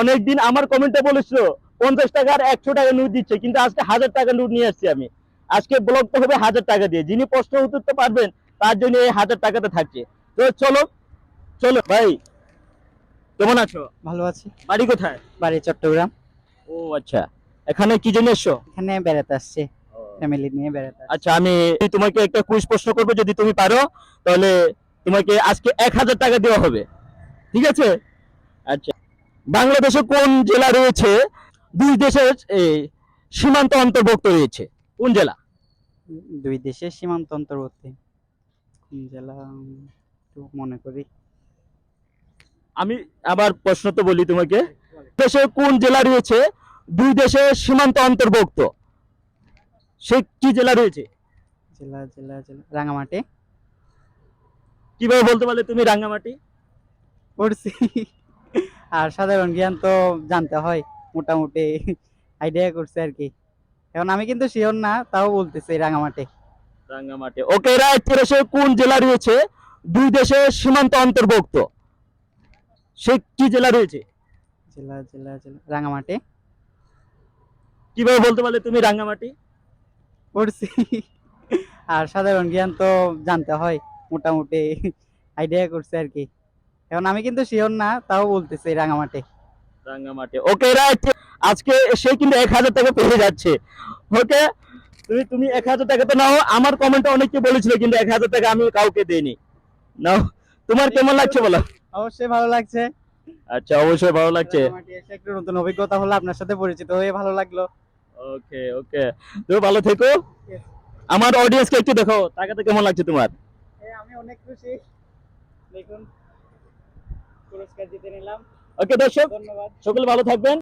অনেকদিন আমার কমেন্টে বলেছিল পঞ্চাশ টাকার একশো টাকা নোট দিচ্ছে কিন্তু আজকে হাজার টাকা নোট নিয়ে আসছি আমি। আজকে ব্লগ তো হবে হাজার টাকা দিয়ে। যিনি প্রশ্ন উত্তরতে পারবেন তার জন্য এই হাজার টাকাটা থাকছে। তো চলো চলো ভাই কেমন আছো? ভালো আছি। বাড়ি কোথায়? বাড়ি চট্টগ্রাম। ও আচ্ছা। এখানে কি জন্য এসছো? এখানে বেড়াতে আসছে। ফ্যামিলি নিয়ে বেড়াতে আচ্ছা আমি তোমাকে একটা কুইজ প্রশ্ন করব যদি তুমি পারো তাহলে তোমাকে আজকে এক হাজার টাকা দেওয়া হবে। ঠিক আছে? আচ্ছা। বাংলাদেশে কোন জেলা রয়েছে? দুই দেশের সীমান্ত অন্তর্ভুক্ত রয়েছে। কোন জেলা? দুই দেশের সীমান্ত অন্তর্বর্তী কোন জেলা মনে করি। আমি আবার প্রশ্ন তো বলি তোমাকে। দেশে কোন জেলা রয়েছে? দুই দেশের সীমান্ত অন্তর্ভুক্ত। সে কি জেলা রয়েছে? জেলা জেলা জেলা রাঙামাটি কীভাবে বলতে পারলে তুমি রাঙ্গামাটি? পড়ছি। আর সাধারণ জ্ঞান তো জানতে হয় মোটামুটি আইডিয়া করছে আর কি। এখন আমি কিন্তু শিওর না তাও বলতেছি রাঙামাটি। রাঙ্গামাটি ওকে রাইট দেশে কোন জেলা রয়েছে? দুই দেশের সীমান্ত অন্তর্ভুক্ত। সে কি জেলা রয়েছে? জেলা জেলা জেলা রাঙামাটি। কীভাবে বলতে পারলে তুমি রাঙ্গামাটি পড়ছি। আর সাধারণ জ্ঞান তো জানতে হয় মোটামুটি আইডিয়া করছে আর কি। এখন আমি কিন্তু শিওর না তাও বলতেছি রাঙামাটি। রাঙ্গামাটি ওকে রাইট আজকে সে কিন্তু এক হাজার টাকা পেয়ে যাচ্ছে। ওকে তুমি তুমি এক হাজার টাকা তো নাও। আমার কমেন্টে অনেকে বলেছিল কিন্তু এক হাজার টাকা আমি কাউকে দেইনি। নাও। তোমার কেমন লাগছে বলো? অবশ্যই ভালো লাগছে। আচ্ছা অবশ্যই ভালো লাগছে। রাঙামাটি একটু নতুন অভিজ্ঞতা হলো আপনার সাথে পরিচিত হয়ে ভালো লাগল। ওকে ওকে তুমি ভালো থেকো। আমার অডিয়েন্সকে একটু দেখো টাকাতে কেমন লাগছে তোমার? আমি অনেক খুশি। দেখুন। পুরস্কার জিতে নিলাম। ওকে দর্শক ধন্যবাদ। সকলে ভালো থাকবেন।